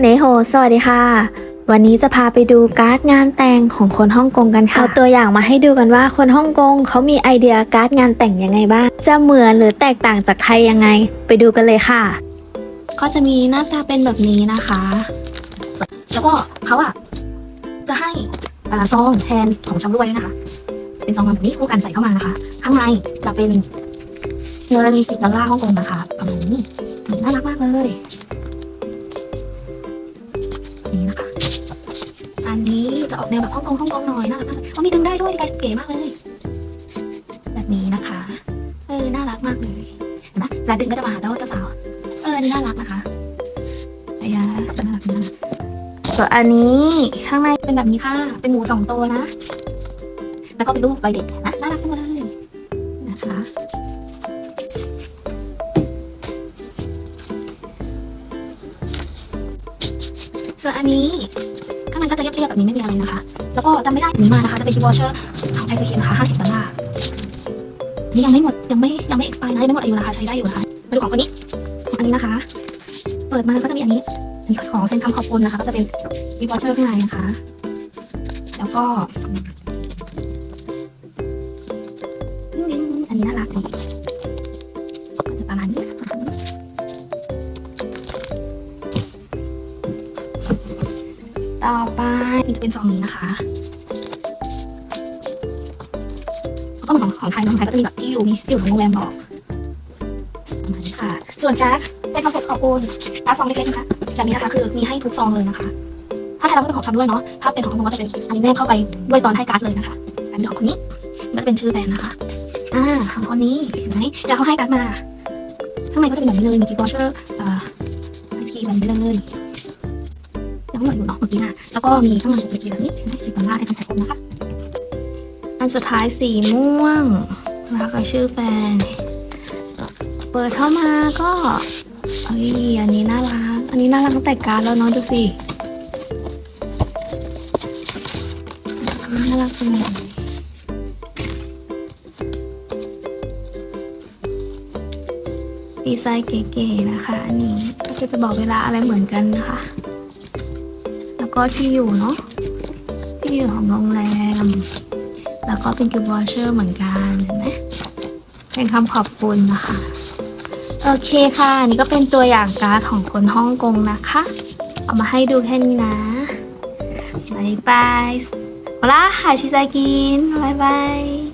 เนโฮ สวัสดีค่ะ วันนี้จะพาไปดูการ์ดงานแต่งของคนฮ่องกงกันค่ะ เอาตัวอย่างมาให้ดูกันว่าคนฮ่องกงเขามีไอเดียการ์ดงานแต่งยังไงบ้าง จะเหมือนหรือแตกต่างจากไทยยังไง ไปดูกันเลยค่ะ ก็จะมีหน้าตาเป็นแบบนี้นะคะ แล้วก็เขาอะจะให้ซองแทนของชำรวยนะคะ เป็นซองแบบนี้คู่กันใส่เข้ามานะคะ ข้างในจะเป็นเงินสิบดอลลาร์ฮ่องกงนะคะประมาณนี้น่ารักมากเลย จะออกแนวแบบฮ่องกงฮ่องกงหน่อยน่ารักมากเขามีดึงได้ด้วยไกลเก๋มากเลย แบบนี้นะคะ เออ น่ารักมากเลยเห็นไหมเวลาดึงก็จะมาหาเจ้าเจ้าสาว เออนนี้น่ารักนะคะไอ้ยาน่ารักมากส่วนอันนี้ข้างในเป็นแบบนี้ค่ะ เป็นหมูสองตัวนะ แล้วก็เป็นรูปใบเด็กนะน่ารักจังเลยนะคะส่วนอันนี้ ข้างในก็จะเรียบๆแบบนี้ไม่มีอะไรนะคะ แล้วก็จำไม่ได้หนีมานะคะ จะเป็นกิวอเชอร์ของไอซีคียนะคะ50ดอลลาร์นี่ยังไม่หมดยังไม่ยังไม่ expire นะยังไม่หมดอายุนะคะ ใช้ได้อยู่นะคะมาดูของคนนี้ของอันนี้นะคะ เปิดมาก็จะมีอันนี้อันนี้ของเป็นคำขอบคุณนะคะ ก็จะเป็นกิวอเชอร์ข้างในนะคะ แล้วก็อันนี้น่ารักดี ต่อไปจะเป็นซองนี้นะคะแล้วก็เหมือนของของไทยของไทยก็จะมีแบบที่อยู่มีที่อยู่ของโรงแรมบอกนี้ค่ะ ส่วนแจ็คเป็นคำขอบคุณการดซองเล็กๆนะคะแบบนี้นะคะคือมีให้ทุกซองเลยนะคะ ถ้าไทยเราก็เป็นของชำด้วยเนาะถ้าเป็นของฮ่องกงก็จะเป็นอันนี้แนบเข้าไปด้วยตอนให้การ์ดเลยนะคะอันนี้ของคนนี้ก็จะเป็นชื่อแบรนด์นะคะอ่าของคนนี้เห็นไหมแล้วเขาให้การ์ดมาข้างในก็จะเป็นแบบนี้เลยมีจิบอเชอร์อ่าไอทีแบบนี้เลยยัง กี้นะแล้วก็มีข้างในอีกทีแบบนี้เห็นไหมสีดอลลาร์ให้คำขอบคุณนะคะอันสุดท้ายสีม่วงนะคะกับชื่อแฟน เปิดเข้ามาก็เอ้ยอันนี้น่ารัก อันนี้น่ารักตั้งแต่การแล้วเนาะดูสิน่ารักจังเลยดีไซน์เก๋ๆนะคะ อันนี้ก็จะบอกเวลาอะไรเหมือนกันนะคะ ก็ที่อยู่เนาะที่อยู่ของโรงแรม แล้วก็เป็นกิฟต์วอเชอร์เหมือนกันเห็นไหมเป็นคำขอบคุณนะคะ โอเคค่ะ นี่ก็เป็นตัวอย่างการ์ดของคนฮ่องกงนะคะ เอามาให้ดูแค่นี้นะบายบายโอล่าหาชิซากินบายบาย